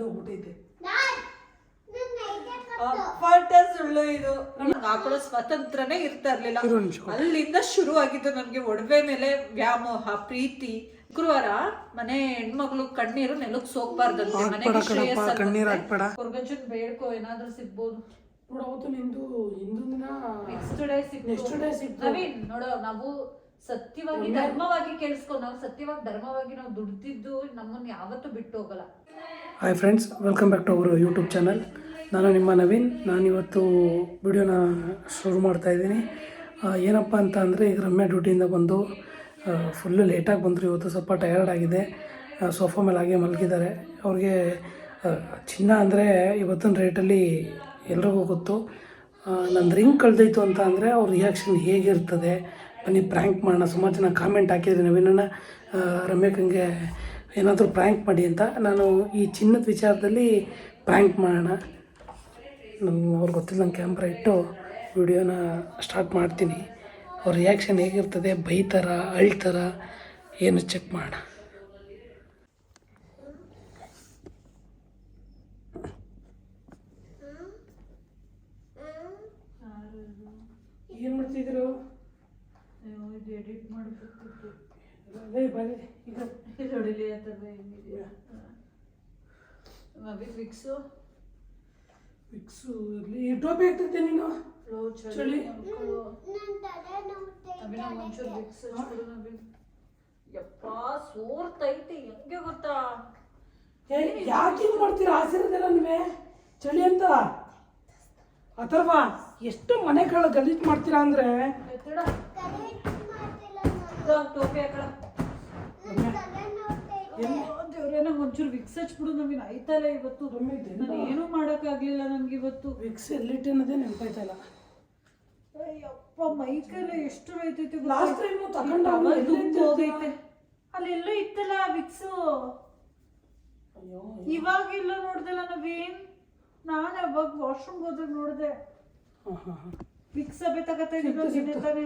ಕಳೆದು ಹೋಗ್ಬಿಟ್ಟೈತೆ ಅಪ್ಪಟ ಸುಳ್ಳು ಇದು. ಹಾಕೊಳ್ಳೋ ಸ್ವಾತಂತ್ರ್ಯನೇ ಇರ್ತಾ ಇರ್ಲಿಲ್ಲ. ಅಲ್ಲಿಂದ ಶುರು ಆಗಿದ್ದು ನನ್ಗೆ ಒಡವೆ ಮೇಲೆ ವ್ಯಾಮೋಹ ಪ್ರೀತಿ. ಶುಕ್ರವಾರ ಮನೆ ಹೆಣ್ಮಗ್ಳು ಕಣ್ಣೀರು ನೆಲಕ್ ಸೋಗ್ಬಾರ್ದಂತೆ ಮನೆಗೆ ಶ್ರೇಯಸ್ ಬೇಡ್ಕೋ ಏನಾದ್ರೂ ಸಿಗ್ಬೋದು. ನಿಂದು ಹಿಂದಿನ ನೆಕ್ಸ್ಟ್ ಡೇ Next day ಸಿಕ್ತು. ನವೀನ್ ನೋಡೋ ನಾವು ಸತ್ಯವಾಗಿ ಧರ್ಮವಾಗಿ ಕೇಳಿಸ್ಕೊ ನಾವು ಸತ್ಯವಾಗಿ ಧರ್ಮವಾಗಿ ನಾವು ದುಡ್ದಿದ್ದು ನಮ್ಮನ್ನ ಯಾವತ್ತೂ ಬಿಟ್ಟು ಹೋಗಲ್ಲ. Hi friends welcome back to our YouTube channel ನಾನು ನಿಮ್ಮ ನವೀನ್. ನಾನು ಇವತ್ತು ವಿಡಿಯೋನ ಶುರು ಮಾಡ್ತಾ ಇದ್ದೀನಿ. ಏನಪ್ಪ ಅಂತ ಅಂದರೆ ಈಗ ರಮ್ಯಾ ಡ್ಯೂಟಿಯಿಂದ ಬಂದು ಫುಲ್ಲು ಲೇಟಾಗಿ ಬಂದರು ಇವತ್ತು. ಸ್ವಲ್ಪ ಟಯರ್ಡ್ ಆಗಿದೆ. ಸೋಫಾ ಮೇಲೆ ಹಾಗೆ ಮಲಗಿದ್ದಾರೆ. ಅವ್ರಿಗೆ ಚಿನ್ನ ಅಂದರೆ ಇವತ್ತಿನ ರೇಟಲ್ಲಿ ಎಲ್ರಿಗೂ ಗೊತ್ತು. ನಂದು ರಿಂಗ್ ಕಳೆದೈತು ಅಂತ ಅಂದರೆ ಅವ್ರ ರಿಯಾಕ್ಷನ್ ಹೇಗಿರ್ತದೆ? ಬನ್ನಿ ಪ್ರ್ಯಾಂಕ್ ಮಾಡೋಣ. ಸುಮಾರು ಜನ ಕಾಮೆಂಟ್ ಹಾಕಿದ್ರೆ ನವೀನಣ್ಣ ರಮ್ಯಕ್ಕಂಗೆ ಏನಾದರೂ ಪ್ರ್ಯಾಂಕ್ ಮಾಡಿ ಅಂತ ನಾನು ಈ ಚಿನ್ನದ ವಿಚಾರದಲ್ಲಿ ಪ್ರ್ಯಾಂಕ್ ಮಾಡೋಣ. ನಮ್ಗೆ ಅವ್ರಿಗೆ ಗೊತ್ತಿಲ್ಲ ನನ್ನ ಕ್ಯಾಮ್ರಾ ಇಟ್ಟು ವಿಡಿಯೋನ ಸ್ಟಾರ್ಟ್ ಮಾಡ್ತೀನಿ. ಅವ್ರ ರಿಯಾಕ್ಷನ್ ಹೇಗಿರ್ತದೆ? ಬೈತಾರ ಅಳ್ತಾರ ಏನು ಚೆಕ್ ಮಾಡೋಣ ಏನು ಮಾಡ್ತಿದ್ರು ಅದೇ ಬರೀ. ಈಗ ಹೊಡಿಲಿ ಫಿಕ್ಸು ಹೆಂಗಿದೆಯಾ? ನವೀನ್ ವಿಕ್ಸು ಇರಲಿ. ಟೋಪಿ ಹಾಕ್ತಿರ್ತೀನಿ ನೀನು? ಚಳಿ. ಒಂಚೂರು ವಿಕ್ಸ್ ಹಚ್ಕೊಡು ನವೀನ್ ಯಪ್ಪ ಸೋರ್ತೈತೆ. ಹೆಂಗೆ ಗೊತ್ತಾ? ಯಾಕೆ ಹಿಂಗೆ ಮಾಡ್ತೀರಾ? ಆಸಿರದೆಲ್ಲ ನೀವೇ ಚಳಿ ಅಂತ? ಅಥರ್ವ ಎಷ್ಟು ಮನೆಗಳ ಗಲೀಜು ಮಾಡ್ತೀರಾ ಅಂದರೆ? ಟೋಪಿ ಹಾಕಳ ದೇವ್ರೇ ನಂಗೆ ಒಂಚೂರು ವಿಕ್ಸ್ ಹಚ್ಬಿಡು ನಮಗೆ ಆಯ್ತಲ್ಲ ಇವತ್ತು. ನಾನು ಏನೂ ಮಾಡೋಕ್ಕಾಗ್ಲಿಲ್ಲ ನನಗೆ ಇವತ್ತು. ವಿಕ್ಸ್ ಎಲ್ಲಿಟ್ಟು ಅನ್ನೋದೇ ನೆನಪಾಯ್ತಲ್ಲ. ಅಯ್ಯಪ್ಪ ಮೈಕೆಲ್ಲ ಎಷ್ಟು ಐತೈತಿ ಲಾಸ್ಟ್ ಟೈಮ್ ತಗೊಂಡು ಹೋಗೈತೆ ಅಲ್ಲೆಲ್ಲೋ ಇತ್ತಲ್ಲ ವಿಕ್ಸು? ಅಯ್ಯೋ ಇವಾಗ ಇಲ್ಲ ನೋಡ್ದಲ್ಲ ನವೀನ್? ನಾನು ಯಾವಾಗ ವಾಶ್ರೂಮ್ ಹೋದಾಗ ನೋಡ್ದೆ. ವಿಕ್ಸ್ ಅಬೆ ತಗತಾ ಇದ್ದೀನಿ ತಾನೆ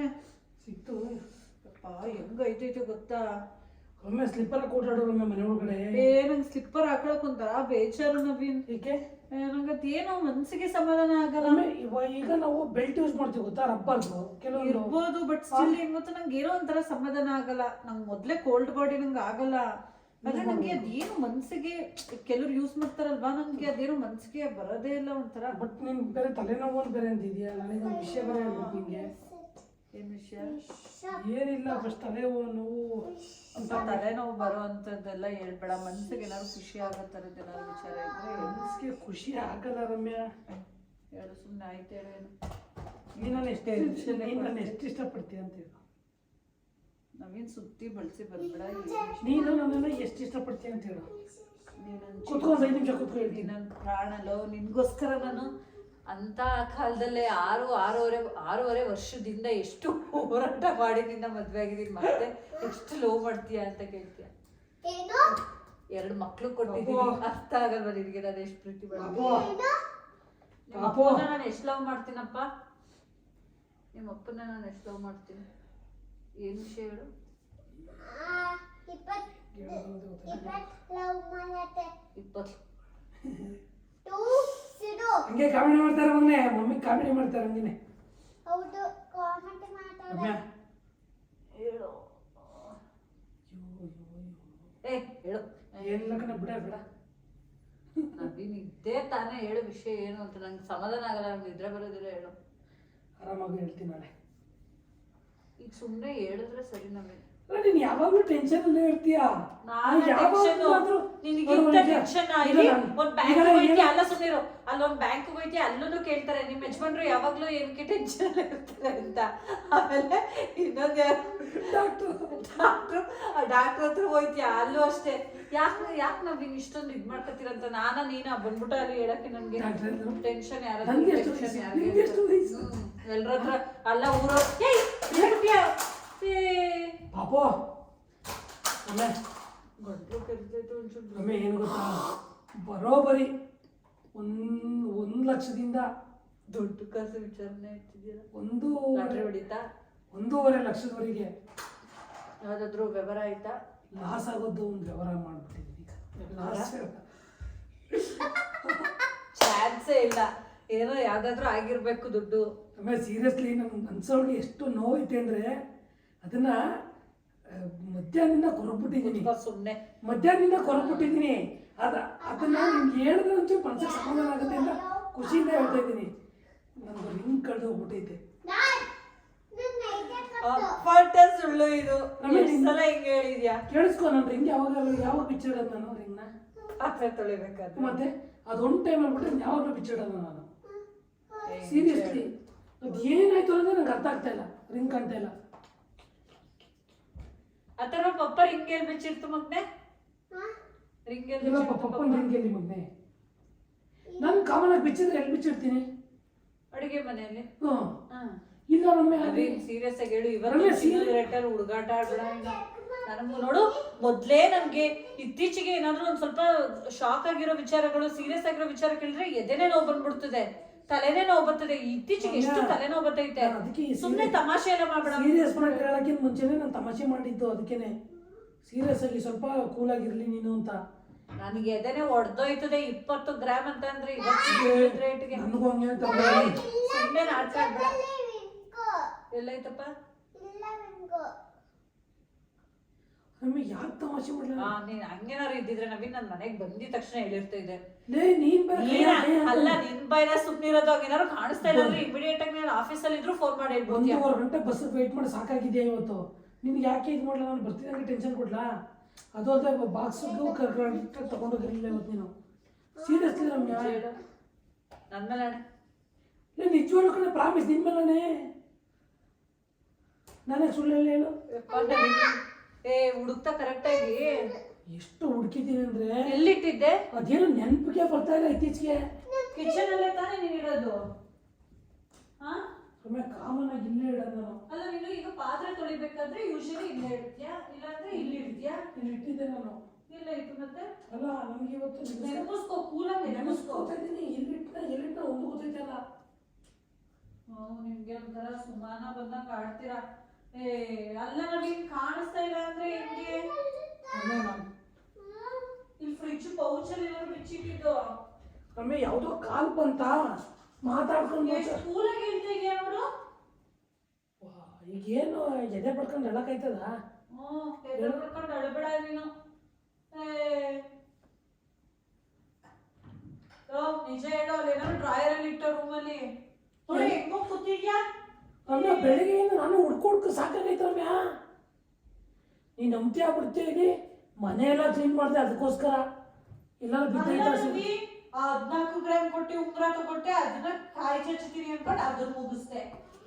ಸಿಕ್ತು. ಅಪ್ಪ ಹೆಂಗ್ ಐತೈತೆ ಗೊತ್ತಾ? ಒಮ್ಮೆ ಸ್ಲಿಪ್ಪರ್ ಕೂಟಾಡೋರು ಒಮ್ಮೆ ಮನೆ ಒಳಗಡೆ? ಏ ನಂಗೆ ಸ್ಲಿಪ್ಪರ್ ಹಾಕೊಳಕ್ ಒಂಥರ ಬೇಜಾರು ನವೀನ್ ಏಕೆ? ಏ, ನಂಗ್ ಏನೋ ಮನ್ಸಿಗೆ ಸಮಾಧಾನ ಆಗಲ್ಲ. ಒಮ್ಮೆ ಇವ- ಈಗ ನಾವು ಬೆಲ್ಟ್ ಯೂಸ್ ಮಾಡ್ತೀವಿ ಗೊತ್ತಾ? ರಬ್ಬರ್ದು ಕೆಲವೊಂದು ಇರ್ಬೋದು ಬಟ್ ಸ್ಟಿಲ್ ಹೆಂಗ್ ಗೊತ್ತಾ ನಂಗೆ ಏನೋ ಒಂಥರ ಸಮಾಧಾನ ಆಗಲ್ಲ. ನಂಗೆ ಮೊದ್ಲೇ ಕೋಲ್ಡ್ ಬಾಡಿ ನಂಗೆ ಆಗಲ್ಲ. ಆದ್ರೆ ನಂಗೆ ಅದೇನು ಮನ್ಸಿಗೆ ಕೆಲವ್ರು ಯೂಸ್ ಮಾಡ್ತಾರಲ್ವಾ ನಂಗೆ ಅದೇನೋ ಮನ್ಸಿಗೆ ಬರೋದೇ ಇಲ್ಲ ಒಂಥರ. ಬಟ್ ನಿನ್ ಬೇರೆ ತಲೆನೋವು ಅಂತ ಬೇರೆ ಅಂತಿದ್ಯಾ ನನಗೆ ಒಂದು ವಿಷಯ ಬೇರೆ ಹೇಳ್ಬೇಕು ನಿಂಗೆ. ಏನ್ ಏನಿಲ್ಲ ಫಸ್ಟ್ ತಲೆ ನೋವು ಅಂತ ತಲೆನೋವು ಬರೋ ಅಂತದ್ದೆಲ್ಲ ಹೇಳ್ಬೇಡ. ಮನ್ಸಿಗೆ ಏನಾದ್ರು ಖುಷಿ ಆಗೋ ಥರದ್ದು ಏನಾದ್ರು ವಿಚಾರ ಇದ್ರೆ ಮನಸ್ಸಿಗೆ ಖುಷಿ ಆಗಲ್ಲ ರಮ್ಯಾ. ಹೇಳು ಸುಮ್ಮನೆ ಆಯ್ತು ಹೇಳೇನು ನೀನು ನಾನು ಎಷ್ಟು ನೀನು ನಾನು ಎಷ್ಟು ಇಷ್ಟಪಡ್ತೀಯ ಅಂತ ಹೇಳು. ನಾವೇನು ಸುತ್ತಿ ಬಳಸಿ ಬರ್ಬೇಡ ನೀನು ನನ್ನನ್ನು ಎಷ್ಟು ಇಷ್ಟಪಡ್ತೀಯ ಅಂತ ಹೇಳು. ನೀನು ಕುತ್ಕೊಂಡು ಐದು ನಿಮಿಷ ಕುತ್ಕೊಂಡು ಹೇಳ್ತೀನಿ. ನನ್ನ ಲವ್ ನಿನ್ಗೋಸ್ಕರ ನಾನು ಅಂತ ಕಾಲದಲ್ಲೇ ಆರು ಆರೂವರೆ ಆರೂವರೆ ವರ್ಷದಿಂದ ಎಷ್ಟು ಹೋರಾಟ ಮಾಡಿ ನಿನ್ನ ಮದ್ವೆ ಆಗಿದ್ದೀನಿ. ಮತ್ತೆ ಎಷ್ಟು ಲೋ ಮಾಡ್ತೀಯ ಅಂತ ಕೇಳ್ತೀಯ? ಎರಡು ಮಕ್ಳು ಕೊಟ್ಟಿದ್ದೀನಿ. ಅರ್ಥ ಆಗಲ್ವ ನಿನಗೆ? ನಾನು ಎಷ್ಟು ಪ್ರೀತಿ ಮಾಡ್ತೀನಿ? ನಾನು ಎಷ್ಟು ಲವ್ ಮಾಡ್ತೀನಪ್ಪ? ನಿಮ್ಮ ಅಪ್ಪನ ನಾನು ಎಷ್ಟು ಲವ್ ಮಾಡ್ತೀನಿ? ಏನು ವಿಷಯ ಹೇಳು? ಇಪ್ಪತ್ತು. ಹಂಗೆ ಕಾಮಿಡಿ ಮಾಡ್ತಾರೆ ಮೊನ್ನೆ ಮಮ್ಮಿ ಕಾಮಿಡಿ ಮಾಡ್ತಾರೆ ಹಂಗೇನೆ. ಹೌದು ಕಾಮೆಂಟ್ ಮಾಡ್ತಾರೆ ಹೇಳು. ಏ ಹೇಳು. ಏನಿಲ್ಲ ಕಣ ಬಿಡ ಬಿಡ. ಇದ್ದೇ ತಾನೇ ಹೇಳು ವಿಷಯ ಏನು ಅಂತ ನಂಗೆ ಸಮಾಧಾನ ಆಗಲ್ಲ ನಂಗೆ ನಿದ್ರೆ ಬರೋದಿಲ್ಲ ಹೇಳು. ಆರಾಮಾಗಿ ಹೇಳ್ತೀನಿ ನಾಳೆ. ಈಗ ಸುಮ್ಮನೆ ಹೇಳಿದ್ರೆ ಸರಿ ನಮಗೆ. ಅಲ್ಲ ನೀನು ಯಾವಾಗಲೂ ಟೆನ್ಷನ್ ಅಲ್ಲೇ ಇರ್ತೀಯ? ನಾನು ಯಾವಾಗಲೂ ನಿನಗಿಂತ. ಟೆನ್ಷನ್ ಆಗಿ ಒಂದ್ ಬ್ಯಾಂಕ್ ಹೋಯ್ತಿ ಅಲ್ಲ ಸುಮ್ಮನಿರು ಅಲ್ಲೊಂದ್ ಬ್ಯಾಂಕ್ ಹೋಯ್ತಿ ಅಲ್ಲೂ ಕೇಳ್ತಾರೆ ನಿಮ್ ಯಜಮಾನ್ರು ಯಾವಾಗ್ಲೂ ಏನಕ್ಕೆ ಟೆನ್ಷನ್ ಇರ್ತಾರೆ ಅಂತ. ಆಮೇಲೆ ಇನ್ನೊಂದ್ ಡಾಕ್ಟ್ರು. ಡಾಕ್ಟ್ರು. ಡಾಕ್ಟ್ರ್ ಹತ್ರ ಹೋಯ್ತೀಯ? ಅಲ್ಲೂ ಅಷ್ಟೇ. ಯಾಕೆ ಯಾಕೆ ನಾವ್ ನೀನ್ ಇಷ್ಟೊಂದು ಇದ್ ಮಾಡ್ಕೊತೀರಂತ? ನಾನ ನೀನ? ಬಂದ್ಬಿಟ್ಟು ಅಲ್ಲಿ ಹೇಳಕ್ಕೆ ನನಗೆ? ಟೆನ್ಷನ್ ಯಾರು? ಎಲ್ರ ಹತ್ರ ಅಲ್ಲ ಊರ ಏಯ್ ಪಾಪೋ. ರಮ್ಯಾ ಗಂಟ್ಲು ಕೆರೆತೈತೆ ಒಂಚೂರು ಏನು ಗೊತ್ತಾ? ಬರೋಬರಿ ಒಂದು ಒಂದು ಲಕ್ಷದಿಂದ ದೊಡ್ಡ ಕಾಸು ವಿಚಾರಣೆ ಇರ್ತಿದ್ದೀರ ಒಂದು ಲಾಟ್ರಿ ಹೊಡಿತಾ? ಒಂದೂವರೆ ಲಕ್ಷದವರೆಗೆ ಯಾವುದಾದ್ರೂ ವ್ಯವಹಾರ ಆಯ್ತಾ? ಲಾಸ್ ಆಗೋದು ಒಂದು ವ್ಯವಹಾರ ಮಾಡ್ಬಿಟ್ಟಿದ್ದೀನಿ ಈಗ ಚಾನ್ಸೇ ಇಲ್ಲ. ಏನೋ ಯಾವುದಾದ್ರೂ ಆಗಿರಬೇಕು ದುಡ್ಡು. ಆಮೇಲೆ ಸೀರಿಯಸ್ಲಿ ನಮ್ಗೆ ಮನ್ಸೊಳಗೆ ಎಷ್ಟು ನೋವೈತೆ ಅಂದರೆ ಅದನ್ನ ಮಧ್ಯಾಹ್ನದಿಂದ ಕೊರಬಿಟ್ಟಿದ್ದೀನಿ ಸುಮ್ಮನೆ ಮಧ್ಯಾಹ್ನದಿಂದ ಕೊರಬಿಟ್ಟಿದ್ದೀನಿ ಅದ ಅದನ್ನ ನಿಮ್ಗೆ ಹೇಳಿದ್ರೆ ಒಂಚೂರು ಮನಸ್ಸಿಗೆ ಸಮಾಧಾನ ಆಗುತ್ತೆ ಅಂತ ಖುಷಿಯಿಂದ ಹೇಳ್ತಾ ಇದ್ದೀನಿ. ನಂದು ರಿಂಗ್ ಕಳೆದು ಹೋಗ್ಬಿಟ್ಟೈತೆ. ನಾನ್ ಸುಳ್ಳು ಇದು. ಸಲ ಹಿಂಗ್ ಹೇಳಿದ್ಯಾ? ಕೇಳಿಸ್ಕೊ ನನ್ನ ರಿಂಗ್ ಯಾವಾಗ ಯಾವಾಗ ಬಿಚ್ಚಿಡೋದು ನಾನು ರಿಂಗ್ನ ಪಾತ್ರೆ ತೊಳಿಬೇಕಾದ್ರೆ. ಮತ್ತೆ ಅದೊಂದು ಟೈಮ್ ಆಗ್ಬಿಟ್ರೆ ಯಾವಾಗಲೂ ಬಿಚ್ಚಿಡೋದು ನಾನು. ಸೀರಿಯಸ್ಲಿ ಅದು ಏನಾಯ್ತು ಅಂದ್ರೆ ನಂಗೆ ಅರ್ಥ ಆಗ್ತಾ ಇಲ್ಲ. ರಿಂಗ್ ಕಾಣ್ತಾ ಇಲ್ಲ. ಅಥವಾ ಪಪ್ಪ ರಿಂಗ್ ಎಲ್ಲಿ ಬಿಚ್ಚಿಡ್ತು ಮಗ್ನೆ? ಹಾ? ರಿಂಗ್ ಎಲ್ಲಿ ಇಲ್ಲ ಪಪ್ಪನ ರಿಂಗ್ ಮಗ್ನೆ. ನಾನು ಕಾಮನ್ ಆಗಿ ಬಿಚ್ಚಿದ್ರೆ ಎಲ್ಲಿ ಬಿಚ್ಚಿಡ್ತೀನಿ ಅಡುಗೆ ಮನೆಯಲ್ಲಿ. ಹ್ಞೂ. ಹಾ. ಇಲ್ಲ ಒಮ್ಮೆ ಅದೇ ಸೀರಿಯಸ್ ಆಗಿ ಹೇಳು ರಮ್ಯಾ, ಸೀರಿಯಲ್ ಹುಡುಗಾಟ ಆಡೋಣ ನನಗೂ ನೋಡು ಮೊದ್ಲೇ ನಮ್ಗೆ ಇತ್ತೀಚೆಗೆ ಏನಾದ್ರೂ ಒಂದ್ ಸ್ವಲ್ಪ ಶಾಕ್ ಆಗಿರೋ ವಿಚಾರಗಳು ಸೀರಿಯಸ್ ಆಗಿರೋ ವಿಚಾರ ಕೇಳಿದ್ರೆ ಎದೆನೇ ನೋವು ಬಂದ್ಬಿಡ್ತದೆ. ತಲೆನೇ ನೋವು ಬರ್ತದೆ. ಇತ್ತೀಚೆಗೆ ಎಷ್ಟು ತಲೆನೋವು ಬರ್ತೈತೆ. ಅದಕ್ಕೆ ಸುಮ್ಮನೆ ತಮಾಷೆ ಎಲ್ಲ ಮಾಡ್ಬೇಡ ಸೀರಿಯಸ್ ಮಾಡಿ ಹೇಳೋಕ್ಕಿಂತ ಮುಂಚೆನೇ ನಾನು ತಮಾಷೆ ಮಾಡಿದ್ದು ಅದಕ್ಕೇನೆ. ಸೀರಿಯಸ್ ಆಗಿ ಸ್ವಲ್ಪ ಕೂಲ್ ಆಗಿರ್ಲಿ ನೀನು ಅಂತ. ನನಗೆ ಎದೆನೆ ಒಡ್ದೋಯ್ತದೆ. ಇಪ್ಪತ್ತು ಗ್ರಾಮ್ ಅಂತ ಅಂದ್ರೆ ಇವತ್ತು ರೇಟ್ಗೆ. ನನಗೂ ಹಂಗೆ ಅಂತ ಸುಮ್ಮನೆ ನಾಟಕ ಆಡ್ಬೇಡ. ಎಲ್ಲೈತಪ್ಪ ಇಲ್ಲ ರಮ್ಯ ಯಾಕೆ ತಮಾಷೆ ಮಾಡಲ್ಲ ನೀನ್ ಹಂಗೇನಾರು ಇದ್ದಿದ್ರೆ ನವೀನ್ ನನ್ ಮನೆಗ್ ಬಂದಿದ ತಕ್ಷಣ ಹೇಳಿರ್ತಾ ಇದ್ದೆ. ಲೇ ನೀನ್ ಬೇರೆ ನೀನ? ಅಲ್ಲ ನಿನ್ ಬೈರ ಸುಮ್ನಿರೋದು ಏನಾದ್ರು ಕಾಣಿಸ್ತಾ ಇಲ್ಲ ಅಂದ್ರೆ ಇಮಿಡಿಯೇಟ್ ಆಗಿ ನಾನು ಆಫೀಸಲ್ಲಿ ಇದ್ರು ಫೋನ್ ಮಾಡಿ ಹೇಳ್ಬೋದು ಒಂದೂವರೆ ಗಂಟೆ ಬಸ್ ವೇಟ್ ಮಾಡಿ ಸಾಕಾಗಿದೆಯಾ ಇವತ್ತು? ನಿನ್ಗೆ ಯಾಕೆ ಇದು ಮಾಡಲ್ಲ ನಾನು ಬರ್ತಿದ್ದಂಗೆ ಟೆನ್ಷನ್ ಕೊಡ್ಲಾ? ಅದು ಅಲ್ಲದೆ ಬಾಕ್ಸ್ಗೂ ಕರ್ಕೊಂಡು ತಗೊಂಡೋಗಿರಲಿಲ್ಲ ಇವತ್ತು ನೀನು. ಸೀರಿಯಸ್ಲಿ ರಮ್ಯಾ ಹೇಳು. ನನ್ ಮೇಲೆ ಅಣ್ಣ ಲೇ ನಿಜವಾಗ್ಲೂ ಕಡೆ ಪ್ರಾಮಿಸ್ ನಿನ್ ಮೇಲೆ ನಾನೇ? ಸುಳ್ಳು ಹೇಳು ಯಪ್ಪ, ನವೀನ್. ಏ ಹುಡುಕ್ತಾ ಕರೆಕ್ಟ್ ಆಗಿ. ಎಷ್ಟು ಹುಡುಕಿದ್ದೀನಿ ಅಂದ್ರೆ ಎಲ್ಲಿಟ್ಟಿದ್ದೆ? ಅದೇನು ನೆನಪಿಗೆ ಬರ್ತಾ ಇಲ್ಲ ಇತ್ತೀಚೆಗೆ. ಕಿಚನ್ ಅಲ್ಲೇ ತಾನೇ ನೀನ್ ಇರೋದು? ಹಾ? ಕಾಮನ್ ಆಗಿ ಇಲ್ಲೇ ಇಡೋದು ನಾನು. ಅಲ್ಲ ನೀನು ಈಗ ಪಾತ್ರೆ ತೊಳಿಬೇಕಾದ್ರೆ ಯೂಶಲಿ ಇಲ್ಲೇ ಇಡ್ತೀಯಾ? ಇಲ್ಲಾಂದ್ರೆ ಇಲ್ಲಿ ಇಡ್ತೀಯಾ? ಇಲ್ಲಿ ಇಟ್ಟಿದ್ದೆ ನಾನು. ಇಲ್ಲ ಇತ್ತು ಮತ್ತೆ? ಅಲ್ಲ ನನಗೆ ಇವತ್ತು ನೆನಪಿಸ್ಕೋ ಕೂಲಾಗಿ ನೆನಪಿಸ್ಕೋ. ನೆನ್ಸ್ಕೊತಾ ಇದ್ದೀನಿ ಎಲ್ಲಿಟ್ಟ ಎಲ್ಲಿಟ್ಟ ಒಂದು ಗೊತ್ತೈತಲ್ಲ. ನಿಮಗೆ ನಿಮ್ಗೆ ಒಂಥರ ಸುಮಾನ ಬಂದಾಗ ಆಡ್ತೀರಾ ಏ ಅಲ್ಲ ನವೀನ್ ಕಾಣಿಸ್ತಾ ಇಲ್ಲ ಅಂದ್ರೆ ಹೆಂಗೆ? ಇಲ್ಲಿ ಫ್ರಿಡ್ಜ್ ಪೌಚ್ ಅಲ್ಲಿ ಏನಾದ್ರು ಬಿಚ್ಚಿಟ್ಟಿದ್ದು? ರಮ್ಯ ಯಾವುದೋ ಕಾಲ್ ಬಂತ? ಮಾತಾಡ್ಕೊಂಡು ಎಷ್ಟು ಕೂಲಾಗಿ ಹೇಳ್ತಾ ಇದೆಯಾ ನೋಡು ವಾ, ಈಗೇನು ಎದೆ ಪಡ್ಕೊಂಡು ಹೇಳಕ್ಕಾಯ್ತದ ಹ್ಮ್ ಎದೆ ಪಡ್ಕೊಂಡು ಅಳಬೇಡ ನೀನು. ನಿಜ ಹೇಳೋ ಅಲ್ಲಿ ಏನಾದ್ರು ಡ್ರಾಯರ್ ಅಲ್ಲಿ. ಇಟ್ಟ ರೂಮಲ್ಲಿ ನೋಡಿ ಹೆಂಗೋ ಕೂತಿದ್ಯಾ? ರಮ್ಯ ಬೆಳಿಗ್ಗೆ ನಾನು ಹುಡ್ಕೊಡ್ಕ ಹುಡ್ಕು ಸಾಕಾಗೈತೆ ರಮ್ಯ. ನೀನ್ ನಂಬ್ತಿ ಆಗ್ಬಿಡ್ತೀಯ ಇಲ್ಲಿ? ಮನೆ ಎಲ್ಲ ಕ್ಲೀನ್ ಮಾಡಿದೆ ಅದಕ್ಕೋಸ್ಕರ. ಇಲ್ಲ ಅಲ್ಲ ಬಿದ್ದೈತ ಆ ಹದ್ನಾಲ್ಕು ಗ್ರಾಮ್ ಕೊಟ್ಟಿ ಉಂಗುರ ತಗೊಟ್ಟೆ ಅದನ್ನ ಕಾಯಿ ಚಚ್ತೀನಿ ಅನ್ಕೊಂಡು ಅದನ್ನ ಮುಗಿಸ್ದೆ.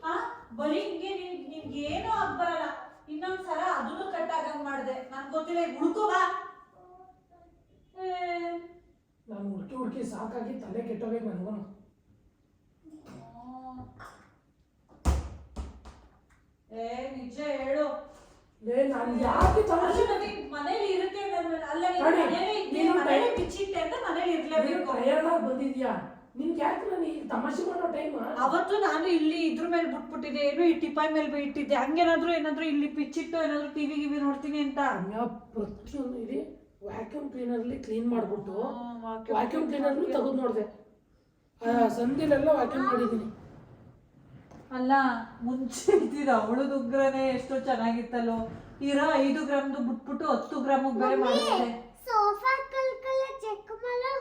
ಆ ಬರೀ ಹಿಂಗೆ ನಿನ್ ನಿನ್ಗೆ ಏನೂ ಆಗ್ಬರಲ್ಲ ಇನ್ನೊಂದ್ಸಲ ಅದನ್ನು ಕಟ್ ಆಗಂಗ್ ಮಾಡ್ದೆ. ನನ್ ಗೊತ್ತಿಲ್ಲ ಹುಡ್ಕೋ ಬಾ. ನಾನು ಹುಡುಕಿ ಹುಡುಕಿ ಸಾಕಾಗಿ ತಲೆ ಕೆಟ್ಟೋಗಿ ನನಗೂ ಏ ನಿಜ ಹೇಳು. ಏ ನಾನು ಯಾಕೆ ಅಲ್ಲ ತಮಾಷೆ ಮನೇಲಿ ಇರುತ್ತೆ ನನ್ನ- ಅಲ್ಲ ನೀನ್ ನೋಡಿ, ಮನೇಲಿ ಇದ್ದೆ, ನೀನು ಮನೇಲಿ ಟೈ- ಬಿಚ್ಚಿಟ್ಟೆ ಅಂದ್ರೆ ಮನೇಲಿ ನೀನು ಇರ್ಲೇಬೇಕು ಟಯರ್ಡ್ ಬಂದಿದ್ಯಾ? ನಿನ್ಗೆ ಯಾಕೆ ನಾನು ಈಗ ತಮಾಷೆ ಮಾಡೋ ಟೈಮ್? ಅವತ್ತು ನಾನು ಇಲ್ಲಿ ಇದ್ರ ಮೇಲೆ ಬಿಟ್ಬಿಟ್ಟಿದ್ದೆ. ಏನು ಈ ಟಿಪಾಯ್ ಮೇಲೆ ಇಟ್ಟಿದ್ದೆ ಹಂಗೇನಾದ್ರೂ ಏನಾದ್ರೂ ಇಲ್ಲಿ ಪಿಚ್ಚಿಟ್ಟು ಏನಾದ್ರೂ ಟಿವಿ ಗಿವಿ ನೋಡ್ತೀನಿ ಅಂತ. ಪ್ರತಿಯೊಂದು ಇದೆ. ವ್ಯಾಕ್ಯೂಮ್ ಕ್ಲೀನರ್ಲಿ ಕ್ಲೀನ್ ಮಾಡ್ಬಿಟ್ಟು ವ್ಯಾಕ್ಯೂಮ್ ಕ್ಲೀನರ್ಲಿ ತೆಗೆದು ನೋಡಿದೆ. ಸಂಧಿಲೆಲ್ಲ ವ್ಯಾಕ್ಯೂಮ್ ಮಾಡಿದ್ದೀನಿ. ಅಲ್ಲ ಮುಂಚೆ ಇದ್ದಿದ್ದು ಅವಳದು ಉಗ್ರನೇ ಎಷ್ಟೋ ಚೆನ್ನಾಗಿತ್ತಲ್ಲೋ. ಇರೋ ಐದು ಗ್ರಾಮ್ದು ಬಿಟ್ಬಿಟ್ಟು ಹತ್ತು ಗ್ರಾಮ್ ಬೇರೆ ಮಾಡಿದ್ದೆ. ಸೋಫಾ ಕಲ್ಕಲ್ಲ ಚೆಕ್ ಮಾಡು.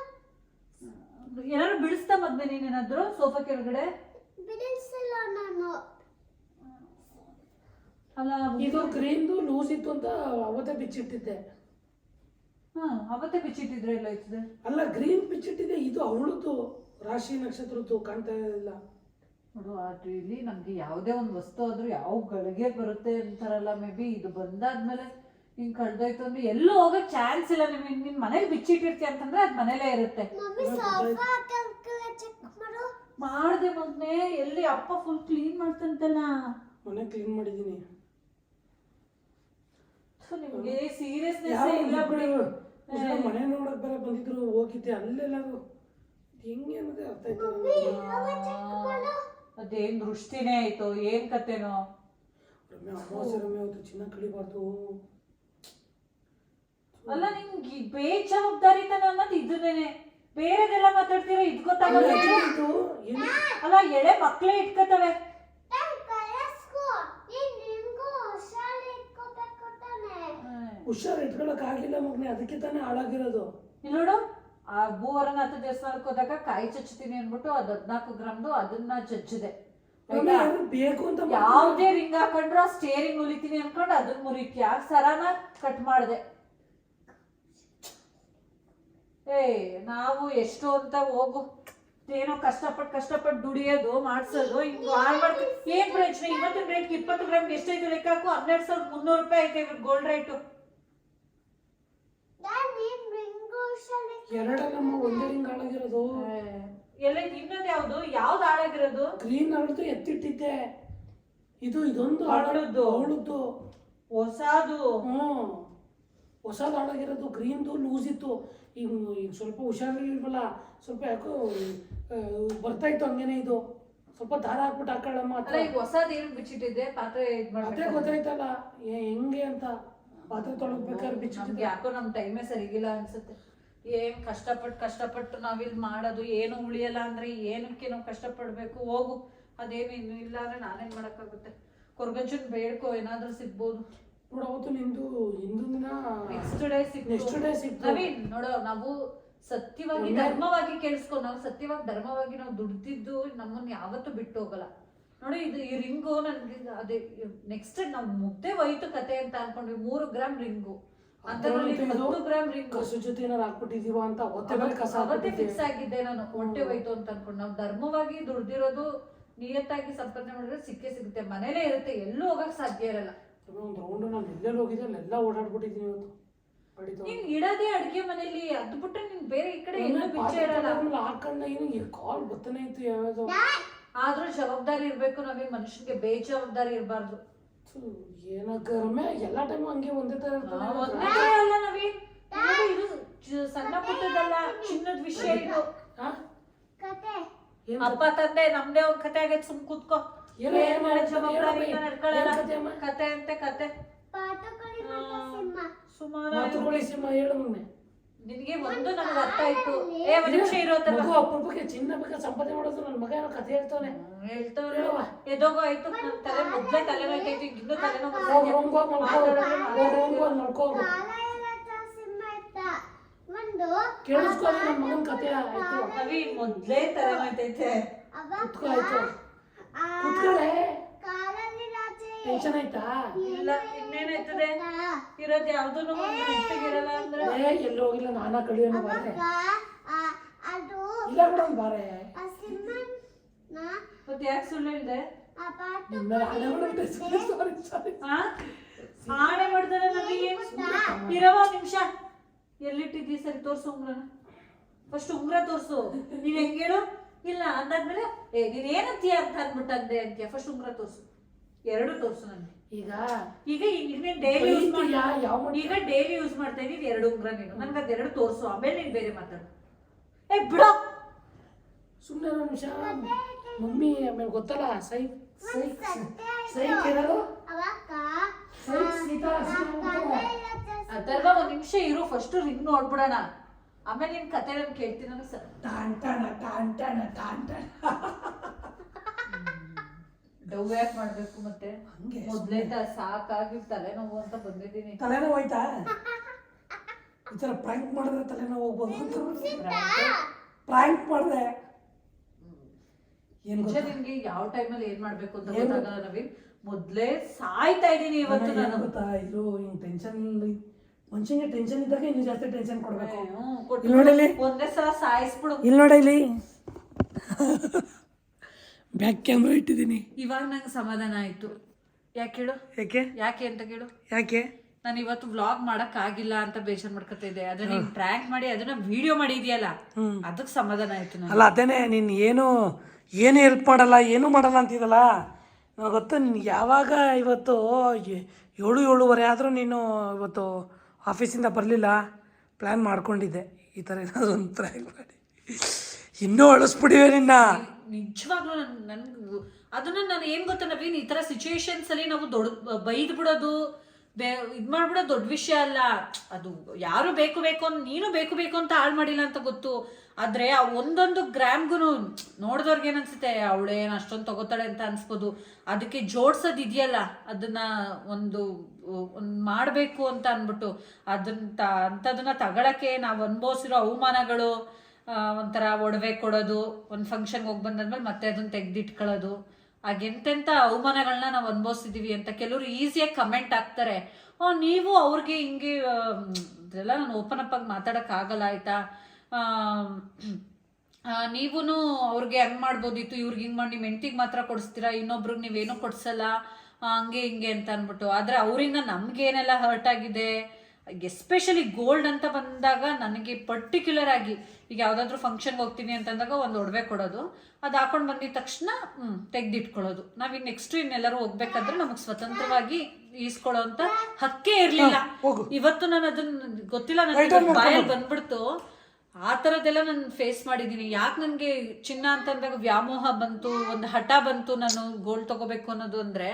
ಏನಾದ್ರು ಬಿಡಿಸ್ತಾ ಮದ್ವೆ ನೀನೇನಾದ್ರು ಸೋಫಾ ಕೆಳಗಡೆ? ಬಿಡಿಸಲ್ಲ ನಾನು. ಅಲ್ಲ ಇದು ಕ್ರೀಮ್ದು ಲೂಸ್ ಇತ್ತು ಅಂತ ಅವತ್ತೇ ಬಿಚ್ಚಿಟ್ಟಿದ್ದೆ. ಹಾ ಅವತ್ತೇ ಬಿಚ್ಚಿಟ್ಟಿದ್ರೆ ಎಲ್ಲ ಇರ್ತದೆ ಅಲ್ಲ ಗ್ರೀನ್ ಬಿಚ್ಚಿಟ್ಟಿದೆ ಇದು ಅವಳದು ರಾಶಿ ನಕ್ಷತ್ರದ್ದು ಕಾಣ್ತಾ ಇಲ್ಲ. ನೋಡು ಅದು ಇಲ್ಲಿ ನಮ್ಗೆ ಯಾವುದೇ ಒಂದು ವಸ್ತು ಆದ್ರೂ ಯಾವ ಗಳಿಗೆ ಬರುತ್ತೆ ಅಂತಾರಲ್ಲ ಮೇ ಬಿ ಇದು ಬಂದಾದ್ಮೇಲೆ ಹಿಂಗ್ ಕಳ್ದೋಯ್ತು ಅಂದ್ರೆ ಎಲ್ಲೂ ಹೋಗೋ ಚಾನ್ಸ್ ಇಲ್ಲ. ನಿಮ್ ನಿನ್ ಮನೇಲಿ ಬಿಚ್ಚಿಟ್ಟಿರ್ತೀಯ ಅಂತಂದ್ರೆ ಅದ್ ಮನೇಲೆ ಇರುತ್ತೆ. ಮಮ್ಮಿ ಸೋಫಾ ಕಲ್ಕಲ್ಲ ಚೆಕ್ ಮಾಡು. ಮಾಡ್ದೆ ಮೊನ್ನೆ ಎಲ್ಲಿ ಅಪ್ಪ ಫುಲ್ ಕ್ಲೀನ್ ಮಾಡ್ತಂತಲ್ಲ. ಮನೆ ಕ್ಲೀನ್ ಮಾಡಿದ್ದೀನಿ ಥು, ನಿಮ್ಗೆ ಸೀರಿಯಸ್ನೆಸ್ ಇಲ್ಲ ಬಿಡಿ. ಮನೆ ನೋಡಕ್ ಬೇರೆ ಬಂದಿದ್ರು ಹೋಗಿದ್ದೆ ಅಲ್ಲೆಲ್ಲ ಹೆಂಗೆ ಅನ್ನೋದೇ ಅರ್ಥ ಆಯ್ತು. ಅದೇನ್ ದೃಷ್ಟಿನೇ ಆಯ್ತು ಏನ್ ಕತೆನೋ? ರಮ್ಯಾ ಅಮಾವಾಸ್ಯೆ ರಮ್ಯಾ ಅವತ್ತು ಚಿನ್ನ ಕಳಿಬಾರ್ದು ಅಲ್ಲ ನಿಮ್ಗೆ ಬೇಜವಾಬ್ದಾರಿತನ ಅನ್ನೋದು ಇದನ್ನೇನೆ ಬೇರೆದೆಲ್ಲ ಮಾತಾಡ್ತೀರಾ ಇದ್ ಗೊತ್ತಾಗಲ್ಲ ಏನು ಅಲ್ಲ ಎಳೆ ಮಕ್ಳೇ ಇಟ್ಕೋತವೆ. ಹುಷಾರ್ ಇಟ್ಕೊಳಕ್ ಆಗಿಲ್ಲ ಮಗ್ನೆ ಅದಕ್ಕೆ ತಾನೇ ಹಾಳಾಗಿರೋದು. ಇಲ್ಲಿ ನೋಡು. ಆ ಭೂವರನಾಥ ದೇವಸ್ಥಾನಕ್ಕೆ ಹೋದಾಗ ಕಾಯಿ ಚಚ್ತೀನಿ ಅನ್ಬಿಟ್ಟು ಅದ್ ಹದ್ನಾಲ್ಕು ಗ್ರಾಮ್ದು ಅದನ್ನ ಚಚ್ಚಿದೆ. ಬೇಕು ಅಂತ. ಯಾವ್ದೇ ರಿಂಗ್ ಹಾಕೊಂಡ್ರು ಆ ಸ್ಟೇರಿಂಗ್ ಉಲಿತೀನಿ ಅನ್ಕೊಂಡು ಅದನ್ನ ಮುರಿತಿ ಆಗ ಸರಾನ ಕಟ್ ಮಾಡಿದೆ. ಏ ನಾವು ಎಷ್ಟು ಅಂತ ಹೋಗು. ಏನೋ ಕಷ್ಟಪಟ್ಟು ಕಷ್ಟಪಟ್ಟು ದುಡಿಯೋದು ಮಾಡ್ಸೋದು ಹಿಂಗ್ ಹಾಳು ಮಾಡ್ತೀವಿ ಏನ್ ಪ್ರಯೋಜನ? ಇವತ್ತು ರೇಟ್ ಇಪ್ಪತ್ತು ಗ್ರಾಮ್ ಎಷ್ಟೈತೆ ಲೆಕ್ಕ ಹಾಕು? ಹನ್ನೆರಡು ಸಾವಿರದ ಮುನ್ನೂರು ರೂಪಾಯಿ ಐತೆ ಇವಾಗ ಗೋಲ್ಡ್ ರೇಟು ಎರಡಲ್ಲಮ್ಮ ಒಂದೇ ರಿಂಗ್ ಹಾಳಾಗಿರೋದು ಎಲ್ಲ ಇನ್ನೊಂದು ಯಾವ್ದು? ಯಾವ್ದು ಹಾಳಾಗಿರೋದು ಗ್ರೀನ್ ಹರಡ್ದು ಎತ್ತಿಟ್ಟಿದ್ದೆ. ಇದು ಇದೊಂದು ಅವಳದ್ದು. ಅವಳದ್ದು ಹೊಸದು. ಹ್ಮ್ ಹೊಸದು ಹಾಳಾಗಿರೋದು ಗ್ರೀನ್ದು ಲೂಸ್ ಇತ್ತು ಈಗ ಈಗ ಸ್ವಲ್ಪ ಹುಷಾರಿಲ್ವಲ್ಲ ಸ್ವಲ್ಪ ಯಾಕೋ ಬರ್ತಾ ಇತ್ತು ಹಂಗೇನೆ ಇದು. ಸ್ವಲ್ಪ ದಾರ ಹಾಕ್ಬಿಟ್ಟು ಹಾಕೊಳ್ಳಮ್ಮ ಅಲ್ಲ ಈಗ ಹೊಸದು ಏನು ಬಿಚ್ಚಿಟ್ಟಿದ್ದೆ? ಪಾತ್ರೆ ಇದು ಅದೇ ಗೊತ್ತಾಯ್ತಲ್ಲ ಹೆಂಗೆ ಅಂತ. ಪಾತ್ರೆ ತೊಳಗ್ಬೇಕಾದ್ರೆ ಬಿಚ್ಚಿಟ್ಟಿದ್ದೆ. ಯಾಕೋ ನಮ್ಮ ಟೈಮೇ ಸರಿಗಿಲ್ಲ ಅನ್ಸುತ್ತೆ. ಏನ್ ಕಷ್ಟಪಟ್ಟು ಕಷ್ಟಪಟ್ಟು ನಾವಿಲ್ಲಿ ಮಾಡೋದು ಏನು ಉಳಿಯಲ್ಲ ಅಂದ್ರೆ ಏನಕ್ಕೆ ನಾವು ಕಷ್ಟಪಡ್ಬೇಕು? ಹೋಗು. ಅದೇನು ಇನ್ನು ಇಲ್ಲ ಅಂದ್ರೆ ನಾನೇನ್ ಮಾಡಕ್ಕಾಗುತ್ತೆ? ಕೊರ್ಗಂಚನ್ ಬೇಡ್ಕೋ ಏನಾದ್ರೂ ಸಿಗ್ಬೋದು. ನೋಡು ಅವತ್ತು ನಿಂದು ಹಿಂದಿನ ದಿನ next day next day Naveen ನೋಡೋ ನಾವು ಸತ್ಯವಾಗಿ ಧರ್ಮವಾಗಿ ಕೇಳಿಸ್ಕೊ ನಾವು ಸತ್ಯವಾಗಿ ಧರ್ಮವಾಗಿ ನಾವು ದುಡ್ದಿದ್ದು ನಮ್ಮನ್ನ ಯಾವತ್ತೂ ಬಿಟ್ಟು ಹೋಗಲ್ಲ. ನೋಡಿ ಇದು ಈ ರಿಂಗು ನನ್ಗೆ ಅದೇ ನೆಕ್ಸ್ಟ್ ನಾವು ಮುದ್ದೆ ಹೋಯ್ತು ಕತೆ ಅಂತ ಅನ್ಕೊಂಡ್ವಿ. ಮೂರು ಗ್ರಾಮ್ ರಿಂಗು. ಹತ್ತು ಕಸು ಜೊತೆ ಏನಾರು ಹಾಕ್ಬಿಟ್ಟಿದೀವ ಅಂತ ಅವತ್ತೇ ಬೇರೆ ಕಸ ಅವತ್ತೇ ಫಿಕ್ಸ್ ಆಗಿದ್ದೆ ನಾನು ಹೊಟ್ಟೆ ಹೋಯ್ತು ಅಂತ ಅನ್ಕೊಂಡು. ನಾವು ಧರ್ಮವಾಗಿ ದುಡ್ದಿರೋದು ನಿಯತ್ತಾಗಿ ಸಂಪಾದನೆ ಮಾಡಿದ್ರೆ ಸಿಕ್ಕೇ ಸಿಗುತ್ತೆ ಮನೇಲೆ ಇರುತ್ತೆ ಎಲ್ಲೂ ಹೋಗಕ್ ಸಾಧ್ಯ ಇರಲ್ಲ. ಒಂದು ರೌಂಡ್ ನಾನು ಎಲ್ಲೆಲ್ಲಿ ಹೋಗಿದ್ದೆ ಅಲ್ಲೆಲ್ಲ ಓಡಾಡ್ಬಿಟ್ಟಿದ್ದೀನಿ ಇವತ್ತು. ನೀನ್ ಇಡೋದೇ ಅಡ್ಗೆ ಮನೇಲಿ ಅದ್ ಬಿಟ್ರೆ ನಿನ್ ಬೇರೆ ಈ ಕಡೆ ಎಲ್ಲೂ ಬಿಚ್ಚೆ ಇರಲ್ಲ. ಹಾಕೊಂಡ ಏನು ಕಾಲ್ ಬರ್ತಾನೆ ಇತ್ತು ಯಾವ್ದು ಆದ್ರೂ ಜವಾಬ್ದಾರಿ ಇರ್ಬೇಕು ನಾವೇ ಮನುಷ್ಯನ್ಗೆ ಬೇಜವಾಬ್ದಾರಿ ಇರಬಾರ್ದು. ಏನಕ್ಕ ರಮ್ಯ ಎಲ್ಲಾ ಟೈಮ್ ಹಂಗೆ ಒಂದೇ ತರ ಅಲ್ಲ ನವಿ ನೋಡಿ, ಇದು ಚ- ಸಣ್ಣ ಪುಟ್ಟದಲ್ಲ ಚಿನ್ನದ ವಿಷಯ ಇದು. ಹಾ? ಕತೆ ಏನ್ ಅಪ್ಪ ತಂದೆ ನಮ್ದೇ ಒಂದ್ ಕತೆ ಆಗೈತೆ ಸುಮ್ ಕೂತ್ಕೋ. ಏನ್- ಏನ್ ಏನು, ಮಾಡೋ ಏನು, ಏನು, ನಡ್ಕೊಳಲ್ಲ ಏನ್ ಕತೆ ಅಮ್ಮ? ಕತೆ ಅಂತೆ ಕತೆ ಸಿಂಹ. ಸುಮಾರು ಮಾತುಗಳು ಸಿಂಹ ಹೇಳು ಮೊನ್ನೆ. ನಿನಗೆ ಒಂದು ನನಗೆ ಅರ್ಥ ಆಯ್ತು. ಏ ಒಂದ್ ನಿಮಿಷ ಇರೋತಲ್ಲ ಮಗು ಅಪರೂಪಕ್ಕೆ ಚಿನ್ನ ಬೇಕಾ ಸಂಪಾದನೆ ಮಾಡೋದು ನನ್ನ ಮಗ ಏನೋ ಕತೆ ಹೇಳ್ತಾನೆ ಹೇಳ್ತವ್ರೆ. ಎದೋಗೋ ಆಯ್ತು. ನನ್ ತಲೆ ಮೊದ್ಲೇ ತಲೆ ನೋಯ್ತೈತಿ ಈಗ ಇನ್ನೂ ತಲೆ ನೋವು ಬರ್ತಾ ಹೋಗ್. ರೂಮ್ಗೆ ಹೋಗಿ ಮಲ್ಕೋ ರೂಮ್ಗೆ ಮಲ್ಕೋ ಕೇಳಿಸ್ಕೊಳ್ಳಿ ನನ್ನ ಮಗನ ಕತೆ ಆಯ್ತು. ಅವಿ ಮೊದ್ಲೇ ತರ ಅವಾಗ ಕುತ್ಕೋ ಆಯ್ತು. ಆ ಕುತ್ಕೊಳ್ಳೆ ಟೆನ್ಷನ್ ಆಯ್ತಾ? ಇಲ್ಲ ಇನ್ನೇನಾಯ್ತದೆ? ಇರೋದು ಯಾವ್ದು ನೆಟ್ಟಗಿರಲ್ಲ ಅಂದ್ರೆ. ಏ ಎಲ್ಲೂ ಹೋಗಿಲ್ಲ ನಾನಾ ಕಳಿಯೋನು ಬಾರೆ. ಅವಾಗ ಆ- ಅದು ಇಲ್ಲ ಬಿಡೋನ್ ಬಾರೆ. ಮತ್ತೆ ಯಾಕೆ ಸುಳ್ಳು ಹೇಳ್ದೆ? ಆಣೆ ಮಾಡ್ತಾರೆ ನನಗೆ ಇರವ ನಿಮಿಷ. ಎಲ್ಲಿಟ್ಟಿದ್ದಿ ಸರಿ ತೋರ್ಸು ಉಂಗ್ರನ. ಫಸ್ಟ್ ಉಂಗ್ರ ತೋರ್ಸು. ನೀವ್ ಹೆಂಗ್ ಹೇಳು? ಇಲ್ಲ ಅಂದಾದ್ಮೇಲೆ ಏ ನೀನ್ ಏನಂತೀಯ ಅಂತ ಅಂದ್ಬಿಟ್ಟು ಅಂದೆ ಅಂತೀಯ. ಫಸ್ಟ್ ಉಂಗ್ರ ತೋರ್ಸು. ಎರಡು ತೋರ್ಸು ನನಗೆ. ಈಗ? ಈಗ ಈಗ ನೀನ್ ಡೈಲಿ ಯೂಸ್ ಮಾಡಿ ಈಗ ಡೈಲಿ ಯೂಸ್ ಮಾಡ್ತಾ ಇದೀವಿ ಎರಡು ಉಂಗ್ರ ನೀನು. ನನ್ಗೆ ಅದೆರಡು ತೋರ್ಸು. ಆಮೇಲೆ ನೀನ್ ಬೇರೆ ಮಾತಾಡು. ಏ ಬಿಡ. ಸುಮ್ಮನೆ ನಿಮಿಷ. ಮಮ್ಮಿ ಆಮೇಲೆ ಗೊತ್ತಲ್ಲ ಸೈ ಅಥರ್ವ ಒಂದ್ ನಿಮಿಷ ಇರು ಫಸ್ಟ್ ರಿಂಗ್ ನೋಡ್ಬಿಡೋಣ. ಆಮೇಲೆ ನಿನ್ ಕತೆ ನಾನು ಕೇಳ್ತೀನಿ ನನಗೆ ಸ ಟಾಂಟಣ ಟಾಂಟಣ ಟಾಂಟಣ ಡವ್ ಯಾಕೆ ಮಾಡ್ಬೇಕು ಮತ್ತೆ? ಹಂಗೆ ಮೊದ್ಲೇ ತ- ಸಾಕಾಗಿ ತಲೆನೋವು ಅಂತ ಬಂದಿದ್ದೀನಿ. ತಲೆನೋವು ಹೋಯ್ತಾ ಈ ಥರ ಪ್ರ್ಯಾಂಕ್ ಮಾಡಿದ್ರೆ ತಲೆನೋವು ಹೋಗ್ಬೋದು ಅಂತ ಪ್ರ್ಯಾಂಕ್ ಮಾಡಿದೆ. ನಿಜ ನಿಮ್ಗೆ ಯಾವ ಟೈಮಲ್ಲಿ ಏನ್ ಮಾಡ್ಬೇಕು ಅಂತ ಗೊತ್ತಾಗಲ್ಲ ನವೀನ್. ಮೊದ್ಲೇ ಸಾಯ್ತಾ ಇದೀನಿ ಇವತ್ತು ನಾನು. ಗೊತ್ತಾ? ಇದು ಹಿಂಗ್ ಟೆನ್ಷನ್ ಮನುಷ್ಯನಿಗೆ ಟೆನ್ಷನ್ ಇದ್ದಾಗ ಇನ್ನು ಜಾಸ್ತಿ ಟೆನ್ಷನ್ ಕೊಡ್ಬೇಕು. ಇಲ್ಲಿ ನೋಡಲಿ ಒಂದೇ ಸಲ ಸಾಯಿಸ್ಬಿಡು. ಇಲ್ಲಿ ಬ್ಯಾಕ್ ಕ್ಯಾಮ್ರಾ ಇಟ್ಟಿದ್ದೀನಿ. ಇವಾಗ ನಂಗೆ ಸಮಾಧಾನ ಆಯ್ತು. ಯಾಕೆ ಹೇಳು? ಯಾಕೆ? ಯಾಕೆ ಅಂತ ಕೇಳು. ಯಾಕೆ? ನಾನು ಇವತ್ತು ವ್ಲಾಗ್ ಮಾಡಕ್ ಆಗಿಲ್ಲ ಅಂತ ಬೇಜಾರ್ ಮಾಡ್ಕೊತಾ ಇದ್ದೆ. ಅದನ್ನ ನೀನ್ ಪ್ರ್ಯಾಂಕ್ ಮಾಡಿ ಅದನ್ನ ವಿಡಿಯೋ ಮಾಡಿದ್ಯಲ್ಲ? ಅದಕ್ಕೆ ಸಮಾಧಾನ ಆಯ್ತು ಅಲ್ಲ ಅದೇನೆ ನೀನ್ ಏನು ಏನು ಹೆಲ್ಪ್ ಮಾಡಲ್ಲ, ಏನೂ ಮಾಡಲ್ಲ ಅಂತಿದ್ದಲ್ಲ ನನಗೆ ಗೊತ್ತು, ನೀನು ಯಾವಾಗ ಇವತ್ತು ಏಳು, ಏಳುವರೆ ಆದರೂ ನೀನು ಇವತ್ತು ಆಫೀಸಿಂದ ಬರಲಿಲ್ಲ ಪ್ಲ್ಯಾನ್ ಮಾಡ್ಕೊಂಡಿದ್ದೆ. ಈ ಥರ ಏನಾದರೂ ಒಂದು ಟ್ರೈ ಮಾಡಿ. ಇನ್ನೂ ಅಳಿಸ್ಬಿಡಿವೆ ನಿನ್ನ. ನಿಜವಾಗ್ಲೂ ನನ್, ನನ್ಗೆ ಅದನ್ನ ನಾನು ಏನು ಗೊತ್ತಾ ನವೀನ್, ಈ ತರ ಸಿಚುವೇಶನ್ಸಲ್ಲಿ ನಾವು ದೊಡ್ಡ ಬೈದ್ ಬಿಡೋದು ಬೇ, ಇದು ಮಾಡ್ಬಿಡೋ ದೊಡ್ಡ ವಿಷಯ ಅಲ್ಲ. ಅದು ಯಾರು ಬೇಕು ಬೇಕು ಅಂತ ನೀನು ಬೇಕು ಬೇಕು ಅಂತ ಹಾಳು ಮಾಡಿಲ್ಲ ಅಂತ ಗೊತ್ತು. ಆದ್ರೆ ಆ ಒಂದೊಂದು ಗ್ರಾಮ್ಗೂ ನೋಡಿದವ್ರಿಗೆ ಏನನ್ಸುತ್ತೆ ಅವಳೇನು ಅಷ್ಟೊಂದು ತಗೋತಾಳೆ ಅಂತ ಅನ್ಸ್ಬೋದು. ಅದಕ್ಕೆ ಜೋಡ್ಸೋದು ಇದೆಯಲ್ಲ, ಅದನ್ನ ಒಂದು ಒಂದು ಮಾಡಬೇಕು ಅಂತ ಅಂದ್ಬಿಟ್ಟು ಅದನ್ನ ತ ಅಂಥದನ್ನ ತಗೊಳಕ್ಕೆ ನಾವು ಅನುಭವಿಸಿರೋ ಅವಮಾನಗಳು ಒಂಥರ ಒಡವೆ ಕೊಡೋದು, ಒಂದು ಫಂಕ್ಷನ್ಗೆ ಹೋಗಿ ಬಂದಾದ್ಮೇಲೆ ಮತ್ತೆ ಅದನ್ನ ತೆಗ್ದಿಟ್ಕೊಳ್ಳೋದು ಹಾಗೆಂತೆಂಥ ಅವಮಾನಗಳನ್ನ ನಾವು ಅನುಭವಿಸಿದೀವಿ ಅಂತ ಕೆಲವರು ಈಸಿಯಾಗಿ ಕಮೆಂಟ್ ಹಾಕ್ತಾರೆ. ನೀವು ಅವ್ರಿಗೆ ಹಿಂಗೆ ಇದೆಲ್ಲ ನಾನು ಓಪನ್ ಅಪ್ ಆಗಿ ಮಾತಾಡೋಕ್ಕಾಗಲ್ಲ ಆಯ್ತಾ? ನೀವೂ ಅವ್ರಿಗೆ ಹಂಗೆ ಮಾಡ್ಬೋದಿತ್ತು, ಇವ್ರಿಗೆ ಹಿಂಗೆ ಮಾಡಿ ನಿಮ್ಮ ಹೆಂಡ್ತಿಗೆ ಮಾತ್ರ ಕೊಡಿಸ್ತೀರಾ, ಇನ್ನೊಬ್ರಿಗೆ ನೀವೇನು ಕೊಡ್ಸಲ್ಲ ಹಂಗೆ ಹಿಂಗೆ ಅಂತ ಅಂದ್ಬಿಟ್ಟು ಆದರೆ ಅವರಿಂದ ನಮಗೇನೆಲ್ಲ ಹರ್ಟ್ ಆಗಿದೆ? ಎಸ್ಪೆಷಲಿ ಗೋಲ್ಡ್ ಅಂತ ಬಂದಾಗ ನನಗೆ ಪರ್ಟಿಕ್ಯುಲರ್ ಆಗಿ ಈಗ ಯಾವುದಾದ್ರೂ ಫಂಕ್ಷನ್ಗೆ ಹೋಗ್ತೀನಿ ಅಂತಂದಾಗ ಒಂದು ಒಡವೆ ಕೊಡೋದು. ಅದು ಹಾಕೊಂಡು ಬಂದಿದ ತಕ್ಷಣ ತೆಗ್ದಿಟ್ಕೊಳ್ಳೋದು. ನಾವಿನ್ ನೆಕ್ಸ್ಟ್ ಇನ್ನೆಲ್ಲರೂ ಹೋಗ್ಬೇಕಾದ್ರೆ ನಮಗೆ ಸ್ವತಂತ್ರವಾಗಿ ಈಸ್ಕೊಳ್ಳೋ ಅಂತ ಹಕ್ಕೇ ಇರಲಿಲ್ಲ. ಇವತ್ತು ನಾನು ಅದನ್ನ ಗೊತ್ತಿಲ್ಲ ನನಗೆ ಬಾಯಲ್ಲಿ ಬಂದ್ಬಿಡ್ತು. ಆ ಥರದ್ದೆಲ್ಲ ನಾನು ಫೇಸ್ ಮಾಡಿದ್ದೀನಿ ಯಾಕೆ ನನಗೆ ಚಿನ್ನ ಅಂತಂದಾಗ ವ್ಯಾಮೋಹ ಬಂತು ಒಂದು ಹಠ ಬಂತು ನಾನು ಗೋಲ್ಡ್ ತಗೋಬೇಕು ಅನ್ನೋದು ಅಂದ್ರೆ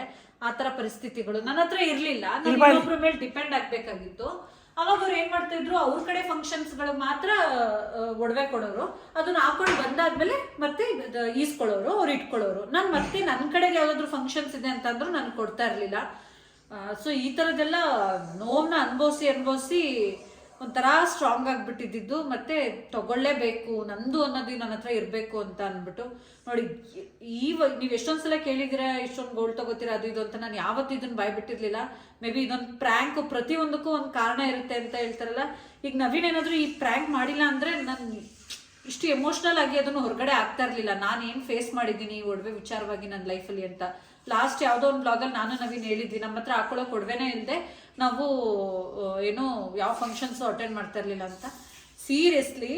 ಆ ಥರ ಪರಿಸ್ಥಿತಿಗಳು ನನ್ನ ಹತ್ರ ಇರಲಿಲ್ಲ. ನಾನು ಒಬ್ಬರ ಮೇಲೆ ಡಿಪೆಂಡ್ ಆಗಬೇಕಾಗಿತ್ತು. ಅವಾಗ ಅವ್ರು ಏನು ಮಾಡ್ತಾ ಇದ್ರು ಅವ್ರ ಕಡೆ ಫಂಕ್ಷನ್ಸ್ಗಳು ಮಾತ್ರ ಒಡವೆ ಕೊಡೋರು. ಅದನ್ನ ಹಾಕೊಂಡು ಬಂದಾದ್ಮೇಲೆ ಮತ್ತೆ ಈಸ್ಕೊಳ್ಳೋರು ಅವ್ರು ಇಟ್ಕೊಳ್ಳೋರು. ನಾನು ಮತ್ತೆ ನನ್ನ ಕಡೆಗೆ ಯಾವ್ದಾದ್ರು ಫಂಕ್ಷನ್ಸ್ ಇದೆ ಅಂತಂದ್ರು ನಾನು ಕೊಡ್ತಾ ಇರಲಿಲ್ಲ. ಸೊ ಈ ಥರದ್ದೆಲ್ಲ ನೋವನ್ನ ಅನುಭವಿಸಿ ಅನುಭವಿಸಿ ಒಂಥರ ಸ್ಟ್ರಾಂಗ್ ಆಗಿಬಿಟ್ಟಿದ್ದು ಮತ್ತೆ ತಗೊಳ್ಳೇಬೇಕು, ನಂದು ಅನ್ನೋದು ನನ್ನ ಹತ್ರ ಇರಬೇಕು ಅಂತ ಅಂದ್ಬಿಟ್ಟು, ನೋಡಿ, ಈ ನೀವು ಎಷ್ಟೊಂದು ಸಲ ಕೇಳಿದಿರ, ಇಷ್ಟೊಂದು ಗೋಲ್ಡ್ ತಗೋತೀರಾ, ಅದು ಇದು ಅಂತ ನಾನು ಯಾವತ್ತೂ ಇದನ್ನ ಬಾಯ್ಬಿಟ್ಟಿರ್ಲಿಲ್ಲ ಮೇ ಬಿ ಇದೊಂದು ಪ್ರ್ಯಾಂಕ್ ಪ್ರತಿಯೊಂದಕ್ಕೂ ಒಂದು ಕಾರಣ ಇರುತ್ತೆ ಅಂತ ಹೇಳ್ತಾರಲ್ಲ. ಈಗ ನವೀನ್ ಏನಾದರೂ ಈ ಪ್ರ್ಯಾಂಕ್ ಮಾಡಿಲ್ಲ ಅಂದರೆ ನಾನು ಇಷ್ಟು ಎಮೋಷ್ನಲ್ ಆಗಿ ಅದನ್ನು ಹೊರಗಡೆ ಆಗ್ತಾ ಇರಲಿಲ್ಲ. ನಾನು ಏನು ಫೇಸ್ ಮಾಡಿದ್ದೀನಿ ಒಡವೆ ವಿಚಾರವಾಗಿ ನನ್ನ ಲೈಫಲ್ಲಿ ಅಂತ. ಲಾಸ್ಟ್ ಯಾವುದೋ ಒಂದು ಬ್ಲಾಗಲ್ಲಿ ನಾನು ನವೀನ್ ಹೇಳಿದ್ವಿ ನಮ್ಮ ಹತ್ರ ಹಾಕೊಳ್ಳೋ ಒಡವೆನೇ ಇಲ್ಲದೆ ನಾವು ಏನು ಯಾವ ಫಂಕ್ಷನ್ಸು ಅಟೆಂಡ್ ಮಾಡ್ತಾ ಇರಲಿಲ್ಲ ಅಂತ. ಸೀರಿಯಸ್ಲಿ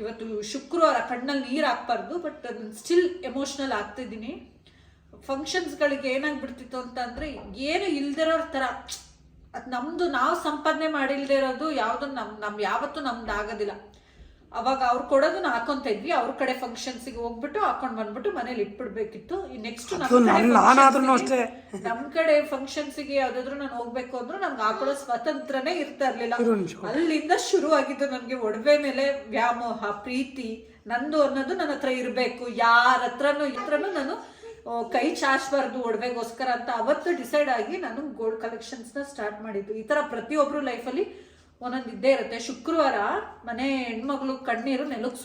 ಇವತ್ತು ಶುಕ್ರವಾರ ಕಣ್ಣಲ್ಲಿ ನೀರು ಹಾಕ್ಬಾರ್ದು ಬಟ್ ಅದನ್ನ ಸ್ಟಿಲ್ ಎಮೋಷ್ನಲ್ ಆಗ್ತಿದ್ದೀನಿ. ಫಂಕ್ಷನ್ಸ್ಗಳಿಗೆ ಏನಾಗ್ಬಿಡ್ತಿತ್ತು ಅಂತ ಅಂದರೆ, ಏನು ಇಲ್ದಿರೋರ ಥರ ಅದು ನಮ್ಮದು ನಾವು ಸಂಪಾದನೆ ಮಾಡಿಲ್ದೇ ಇರೋದು ಯಾವುದು ನಮ್ ನಮ್ ಯಾವತ್ತೂ ನಮ್ದು ಆಗೋದಿಲ್ಲ. ಅವಾಗ ಅವ್ರು ಕೊಡೋದನ್ನ ಹಾಕೊಂತ ಇದ್ವಿ. ಅವ್ರ ಕಡೆ ಫಂಕ್ಷನ್ಸ್ಗೆ ಹೋಗ್ಬಿಟ್ಟು ಹಾಕೊಂಡ್ ಬಂದ್ಬಿಟ್ಟು ಮನೇಲಿ ಇಟ್ಬಿಡ್ಬೇಕಿತ್ತು. ನೆಕ್ಸ್ಟ್ ಅಷ್ಟೇ. ನಮ್ ಕಡೆ ಫಂಕ್ಷನ್ಸ್ಗೆ ಯಾವ್ದಾದ್ರು ನಾನು ಹೋಗ್ಬೇಕು ಅಂದ್ರೂ ನನ್ಗೆ ಹಾಕೊಳ್ಳೋ ಸ್ವತಂತ್ರನೇ ಇರ್ತಾ ಇರ್ಲಿಲ್ಲ. ಅಲ್ಲಿಂದ ಶುರು ಆಗಿದ್ದು ನನ್ಗೆ ಒಡವೆ ಮೇಲೆ ವ್ಯಾಮೋಹ ಪ್ರೀತಿ ನಂದು ಅನ್ನೋದು ನನ್ನ ಹತ್ರ ಇರಬೇಕು. ಯಾರ ಹತ್ರನೂ ಇತ್ರನೂ ನಾನು ಕೈ ಚಾಚಬಾರ್ದು ಒಡವೆಗೋಸ್ಕರ ಅಂತ ಅವತ್ತು ಡಿಸೈಡ್ ಆಗಿ ನಾನು ಗೋಲ್ಡ್ ಕಲೆಕ್ಷನ್ಸ್ನ ಸ್ಟಾರ್ಟ್ ಮಾಡಿದ್ದು. ಈ ಥರ ಪ್ರತಿಯೊಬ್ಬರು ಲೈಫಲ್ಲಿ ಒಂದೊಂದು ಇದ್ದೇ ಇರುತ್ತೆ. ಶುಕ್ರವಾರ ಮನೆ ಹೆಣ್ಮಗಳು ಕಣ್ಣೀರು ನೆಲಕ್ಕೆ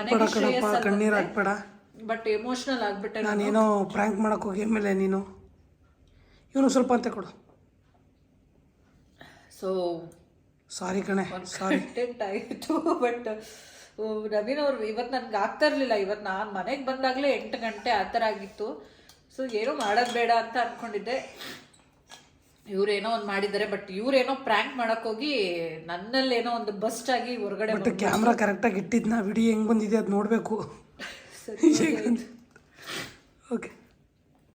ಮನೆಗೆ ಶ್ರೇಯಸ್ ಕಣ್ಣೀರು ಹಾಕ್ಬೇಡ. ಬಟ್ ಎಮೋಷನಲ್ ಆಗ್ಬಿಟ್ಟೆ ನಾನು. ನಾನೇನೋ ಪ್ರ್ಯಾಂಕ್ ಮಾಡಕ್ಕೆ ಹೋಗಿ ಮೇಲೆ ನೀನು. ಇವನು ಸ್ವಲ್ಪ ಅಂತ ಕೊಡು. ಸೊ ಸಾರಿ ಕಣೆ ಸಾರಿ ಆಯಿತು ಬಟ್ ನವೀನ್ ಅವ್ರು ಇವತ್ತು ನನ್ಗೆ ಆಗ್ತಾ ಇರಲಿಲ್ಲ. ಇವತ್ತು ನಾನು ಮನೆಗೆ ಬಂದಾಗಲೇ ಎಂಟು ಗಂಟೆ ಆ ಥರ ಆಗಿತ್ತು. ಸೊ ಏನೂ ಮಾಡೋದು ಬೇಡ ಅಂತ ಅಂದ್ಕೊಂಡಿದ್ದೆ ಇವ್ರೇನೋ ಒಂದು ಮಾಡಿದ್ದಾರೆ ಬಟ್ ಇವ್ರೇನೋ ಪ್ರ್ಯಾಂಕ್ ಮಾಡೋಕ್ಕೋಗಿ ನನ್ನಲ್ಲೇನೋ ಒಂದು ಬಸ್ಟ್ ಆಗಿ ಹೊರಗಡೆ ಕ್ಯಾಮ್ರಾ ಕರೆಕ್ಟಾಗಿ ಇಟ್ಟಿದ್ನ ವಿಡಿಯೋ ಹೆಂಗ್ ಬಂದಿದೆ ಅದು ನೋಡಬೇಕು. ಸರಿ.